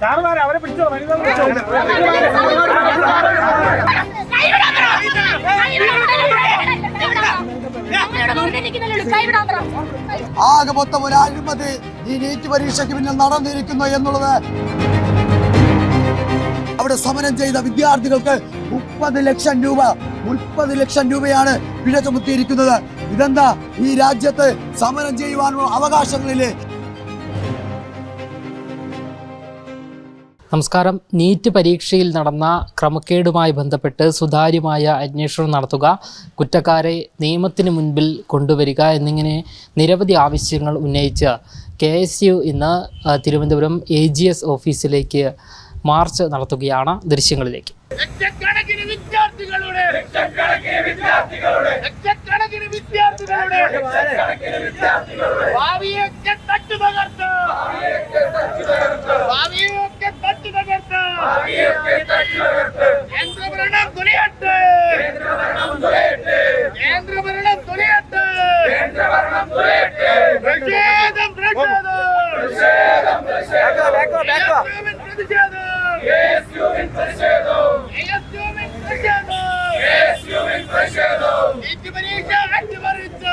സാറുമാരെ അവരെ പിടിച്ചോ ആകെ മൊത്തം ഒരു അഴിമതി ഈ നീറ്റ് പരീക്ഷയ്ക്ക് പിന്നിൽ നടന്നിരിക്കുന്നു എന്നുള്ളത്. അവിടെ സമരം ചെയ്ത വിദ്യാർത്ഥികൾക്ക് മുപ്പത് ലക്ഷം രൂപ മുപ്പത് ലക്ഷം രൂപയാണ് പിഴ ചുമത്തിയിരിക്കുന്നത് ഇതെന്താ? ഈ രാജ്യത്ത് സമരം ചെയ്യുവാനുള്ള അവകാശങ്ങളില്ലേ? നമസ്കാരം. നീറ്റ് പരീക്ഷയിൽ നടന്ന ക്രമക്കേടുമായി ബന്ധപ്പെട്ട് സുതാര്യമായ അന്വേഷണം നടത്തുക കുറ്റക്കാരെ നിയമത്തിന് മുൻപിൽ കൊണ്ടുവരിക എന്നിങ്ങനെ നിരവധി ആവശ്യങ്ങൾ ഉന്നയിച്ച് കെ എസ് യു ഇന്ന് തിരുവനന്തപുരം എ ജി എസ് ഓഫീസിലേക്ക് മാർച്ച് നടത്തുകയാണ് ദൃശ്യങ്ങളിലേക്ക്. വിദ്യാർത്ഥികളുടെ ഭാവിയൊക്കെ തട്ടു തകർത്ത് കേന്ദ്രഭരണം തുലയട്ടെ കേന്ദ്രഭരണം തുലയട്ടെ പ്രതിഷേധം പ്രതിഷേധം പ്രതിഷേധം നീറ്റ് പരീക്ഷ അട്ടിമറിച്ച്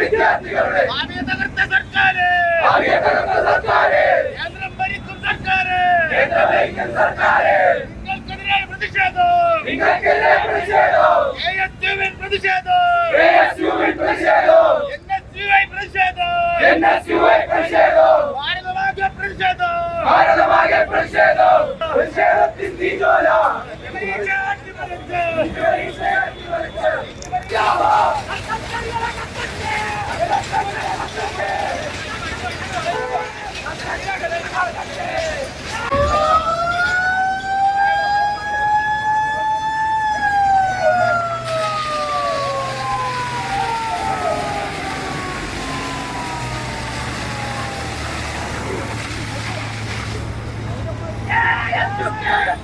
വിദ്യാർത്ഥികളുടെ ഭാവിയെ തകർത്ത സർക്കാര്. കേന്ദ്രം ഭരിക്കും സർക്കാര്. നിങ്ങൾക്കെതിരായ പ്രതിഷേധം. ASUവിൻ പ്രതിഷേധം. NSUI പ്രതിഷേധം. ഭാരതമാകെ പ്രതിഷേധം. പരീക്ഷ അട്ടിമറിച്ച് Okay.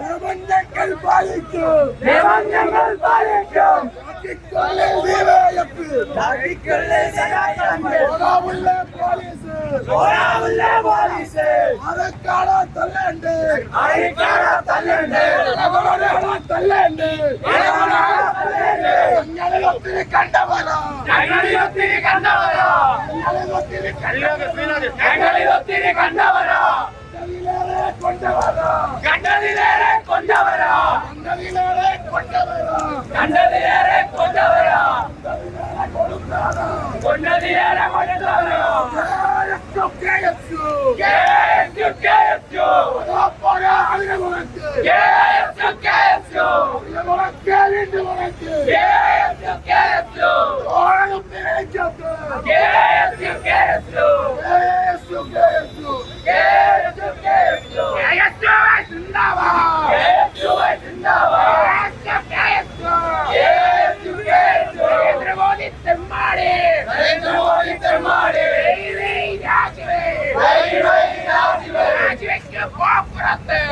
നിബന്ധനകൾ പാലിക്കും നിബന്ധനകൾ പാലിക്കും പോലീസ്! പോലീസ് അരക്കാട തല്ലണ്ട് അരക്കാട കണ്ടവരാത്തിരി കണ്ടവരാ. കണ്ടതിലേറെ കൊണ്ടവരാ. കണ്ടതിലേറെ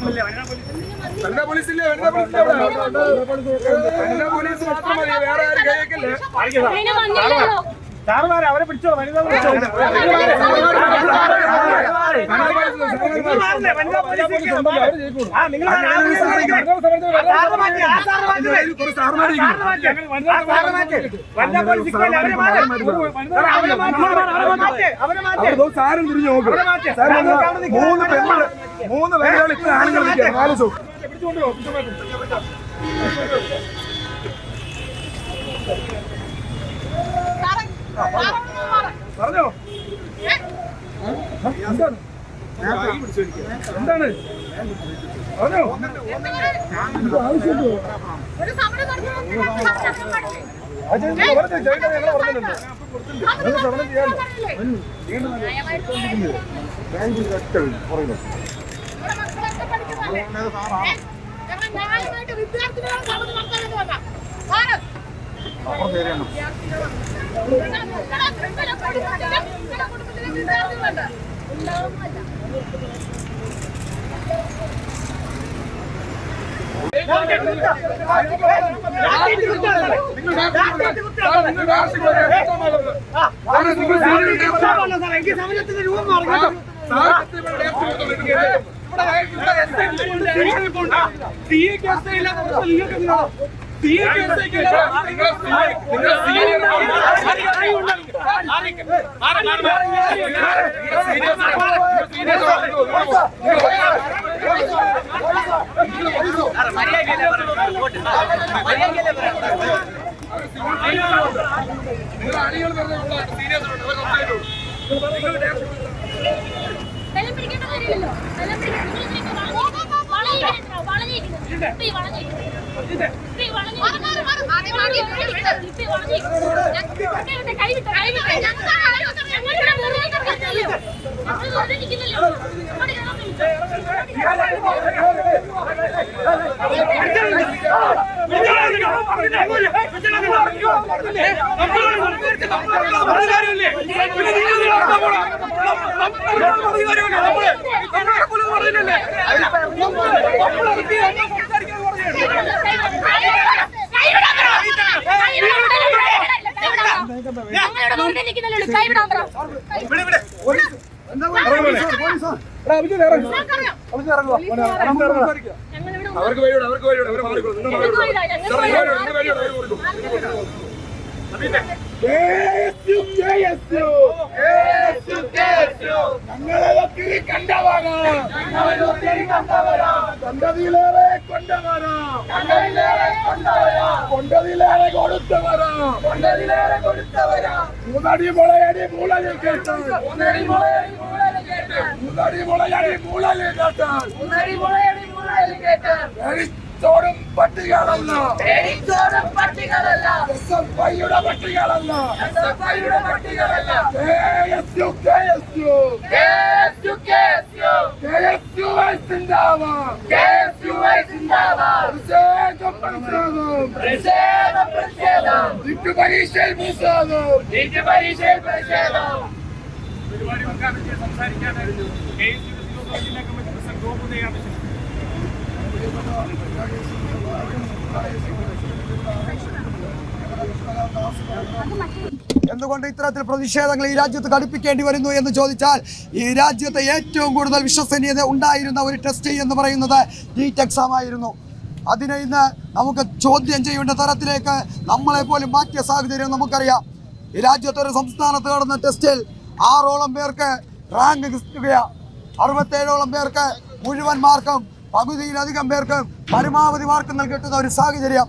വനിതാ പോലീസ്. ഇല്ലേ വനിതാ പോലീസ് വനിതാ പോലീസ് മാത്രം മതി. വേറെ ആരും കൈയൊക്കെ സാറുമാരെ അവരെ പിടിച്ചോ വനിതാ സാറും തിരിഞ്ഞു നോക്കും മൂന്ന് പെണ്ണുകൾ മൂന്ന് പേരുകൾ ഇപ്പൊ ആണുങ്ങൾ ആലോചിച്ചു പിടിച്ചുകൊണ്ട് പറഞ്ഞോ? എന്താണ്? എന്താണ്? പറഞ്ഞോ? ആവശ്യമുണ്ടോ? അജയ് പറഞ്ഞു ജയിക്കാൻ ഞങ്ങൾ പറഞ്ഞിട്ടുണ്ട്. നിങ്ങൾ സമരം ചെയ്യാമല്ലോ ബാങ്ക് കഷ്ടം പറയുന്നു. വിദ്യാർത്ഥികളെ സമരം നടത്താൻ വേണ്ടി വന്ന എനിക്ക് സമരത്തിന്റെ രൂപം മാറും ഇവിടെ നിങ്ങൾക്ക് നിങ്ങൾ അണികൾ പറഞ്ഞോളൂ സീനിയേഴ്സ് നിങ്ങൾ സംസാരിച്ചോളൂ നിങ്ങൾ വളരെ വളരെ വളരെ ഞങ്ങളുടെ കൊണ്ടതിലേറെ കൊടുത്തവരാ. കൊണ്ടതിലേറെ കൊടുത്തവരാ. முதடி முளையடி மூளையை கேட்டான். முதடி முளையடி மூளையை கேட்டான். முதடி முளையடி மூளையை கேட்டான். முதடி முளையடி மூளையை கேட்டான். പേടിച്ചോടും പട്ടികളല്ല എസ് എഫ് ഐയുടെ പട്ടികളല്ല KSU, KSU. KSU ഐ സിന്ദാബാദ്. പ്രതിഷേധം, പ്രതിഷേധം. നീറ്റ് പരീക്ഷയിൽ പ്രതിഷേധം. പരിപാടി ഉദ്ഘാടനം ചെയ്ത് സംസാരിക്കാനായിരുന്നു കെ എസ് യു എന്തുകൊണ്ട് ഇത്തരത്തിൽ പ്രതിഷേധങ്ങൾ ഈ രാജ്യത്ത് ഘടിപ്പിക്കേണ്ടി വരുന്നു എന്ന് ചോദിച്ചാൽ ഈ രാജ്യത്തെ ഏറ്റവും കൂടുതൽ വിശ്വസനീയത ഉണ്ടായിരുന്ന ഒരു ടെസ്റ്റ് എന്ന് പറയുന്നത് ഈ എക്സാം ആയിരുന്നു. അതിനെ ഇന്ന് നമുക്ക് ചോദ്യം ചെയ്യേണ്ട തരത്തിലേക്ക് നമ്മളെ പോലും മാറ്റിയ സാഹചര്യം നമുക്കറിയാം. ഈ രാജ്യത്തെ ഒരു സംസ്ഥാനത്ത് നടന്ന ടെസ്റ്റിൽ ആറോളം പേർക്ക് റാങ്ക് കിട്ടുകയാണ്. അറുപത്തേഴോളം പേർക്ക് മുഴുവൻ മാർക്കും പകുതിയിലധികം പേർക്ക് പരമാവധി മാർക്ക് നൽകിയിട്ടുന്ന ഒരു സാഹചര്യം.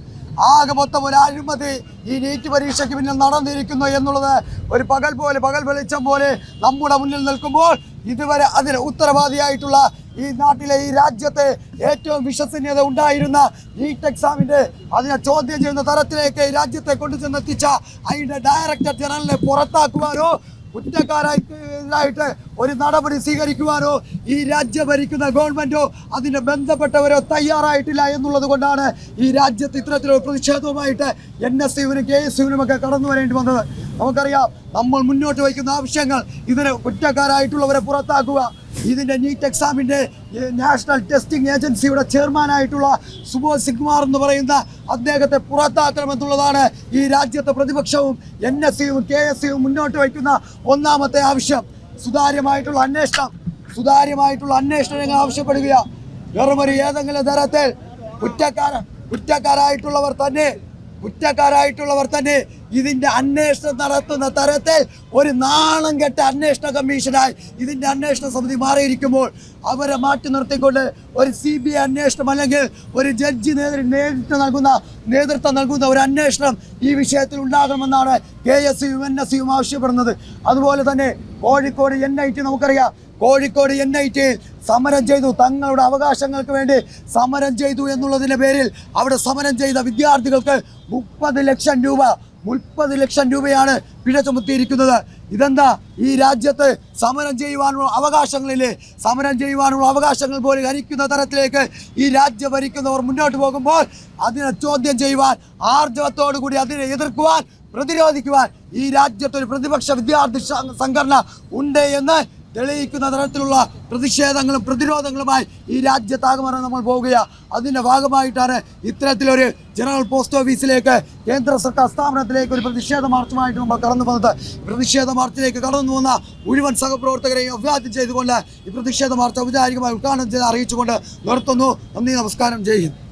ആകെ മൊത്തം ഒരു അഴിമതി ഈ നീറ്റ് പരീക്ഷയ്ക്ക് പിന്നിൽ നടന്നിരിക്കുന്നു എന്നുള്ളത് ഒരു പകൽ പോലെ പകൽ വെളിച്ചം പോലെ നമ്മുടെ മുന്നിൽ നിൽക്കുമ്പോൾ ഇതുവരെ അതിന് ഉത്തരവാദിയായിട്ടുള്ള ഈ നാട്ടിലെ ഈ രാജ്യത്തെ ഏറ്റവും വിശ്വസനീയത ഉണ്ടായിരുന്ന നീറ്റ് എക്സാമിന്റെ അതിനെ ചോദ്യം ചെയ്യുന്ന തരത്തിലേക്ക് രാജ്യത്തെ കൊണ്ടുചെന്നെത്തിച്ച അതിന്റെ ഡയറക്ടർ ജനറലിനെ പുറത്താക്കുവാനോ കുറ്റക്കാരായിട്ട് ഒരു നടപടി സ്വീകരിക്കുവാനോ ഈ രാജ്യം ഭരിക്കുന്ന ഗവൺമെന്റോ അതിന് ബന്ധപ്പെട്ടവരോ തയ്യാറായിട്ടില്ല എന്നുള്ളത് കൊണ്ടാണ് ഈ രാജ്യത്ത് ഇത്തരത്തിലൊരു പ്രതിഷേധവുമായിട്ട് എൻ എസ് യുവിനും കെ എസ് യുവിനും ഒക്കെ കടന്നു വരേണ്ടി വന്നത്. നമുക്കറിയാം നമ്മൾ മുന്നോട്ട് വയ്ക്കുന്ന ആവശ്യങ്ങൾ ഇതിന് കുറ്റക്കാരായിട്ടുള്ളവരെ പുറത്താക്കുക ഇതിന്റെ നീറ്റ് എക്സാമിന്റെ നാഷണൽ ടെസ്റ്റിംഗ് ഏജൻസിയുടെ ചെയർമാനായിട്ടുള്ള സുബോധ് സിഗ്മാർ എന്ന് പറയുന്ന അദ്ദേഹത്തെ പുറത്താക്കണമെന്നുള്ളതാണ് ഈ രാജ്യത്തെ പ്രതിപക്ഷവും എൻ എസ് യുവും കെ എസ് യുവും മുന്നോട്ട് വയ്ക്കുന്ന ഒന്നാമത്തെ ആവശ്യം. സുതാര്യമായിട്ടുള്ള അന്വേഷണം സുതാര്യമായിട്ടുള്ള അന്വേഷണം ഞങ്ങൾ ആവശ്യപ്പെടുകയാണ്. വെറുമൊരു ഏതെങ്കിലും തരത്തിൽ കുറ്റക്കാര കുറ്റക്കാരായിട്ടുള്ളവർ തന്നെ കുറ്റക്കാരായിട്ടുള്ളവർ തന്നെ ഇതിന്റെ അന്വേഷണം നടത്തുന്ന തരത്തിൽ ഒരു നാണം കെട്ട അന്വേഷണ കമ്മീഷനായി ഇതിന്റെ അന്വേഷണ സമിതി മാറിയിരിക്കുമ്പോൾ അവരെ മാറ്റി നിർത്തിക്കൊണ്ട് ഒരു സി ബി ഐ അന്വേഷണം അല്ലെങ്കിൽ ഒരു ജഡ്ജി നേതൃ നേതൃത്വം നൽകുന്ന നേതൃത്വം നൽകുന്ന ഒരു അന്വേഷണം ഈ വിഷയത്തിൽ ഉണ്ടാകണമെന്നാണ് K S U N S യുവും ആവശ്യപ്പെടുന്നത്. അതുപോലെ തന്നെ കോഴിക്കോട് എൻ ഐ ടി നമുക്കറിയാം. കോഴിക്കോട് എൻ ഐ ടിയിൽ സമരം ചെയ്തു. തങ്ങളുടെ അവകാശങ്ങൾക്ക് വേണ്ടി സമരം ചെയ്തു എന്നുള്ളതിന്റെ പേരിൽ അവിടെ സമരം ചെയ്ത വിദ്യാർത്ഥികൾക്ക് മുപ്പത് ലക്ഷം രൂപ മുപ്പത് ലക്ഷം രൂപയാണ് പിഴ ചുമത്തിയിരിക്കുന്നത്. ഇതെന്താ? ഈ രാജ്യത്ത് സമരം ചെയ്യുവാനുള്ള അവകാശങ്ങളില്ലേ? സമരം ചെയ്യുവാനുള്ള അവകാശങ്ങൾ പോലും ഹരിക്കുന്ന തരത്തിലേക്ക് ഈ രാജ്യം ഭരിക്കുന്നവർ മുന്നോട്ട് പോകുമ്പോൾ അതിനെ ചോദ്യം ചെയ്യുവാൻ ആർജവത്തോടു കൂടി അതിനെ എതിർക്കുവാൻ പ്രതിരോധിക്കുവാൻ ഈ രാജ്യത്തൊരു പ്രതിപക്ഷ വിദ്യാർത്ഥി സംഘടന ഉണ്ട് എന്ന് തെളിയിക്കുന്ന തരത്തിലുള്ള പ്രതിഷേധങ്ങളും പ്രതിരോധങ്ങളുമായി ഈ രാജ്യത്താകമാനം നമ്മൾ പോവുകയാണ് അതിന്റെ ഭാഗമായിട്ടാണ് ഇത്തരത്തിലൊരു ജനറൽ പോസ്റ്റ് ഓഫീസിലേക്ക് കേന്ദ്ര സർക്കാർ സ്ഥാപനത്തിലേക്ക് ഒരു പ്രതിഷേധ മാർച്ചുമായിട്ട് നമ്മൾ കടന്നു വന്നത്. പ്രതിഷേധ മാർച്ചിലേക്ക് കടന്നു വന്ന മുഴുവൻ സഹപ്രവർത്തകരെയും അഭിവാദ്യം ചെയ്തുകൊണ്ട് ഈ പ്രതിഷേധ മാർച്ച് ഔപചാരികമായി ഉദ്ഘാടനം ചെയ്ത് അറിയിച്ചുകൊണ്ട് നിർത്തുന്നു. നന്ദി നമസ്കാരം. ജയ് ഹിന്ദ്.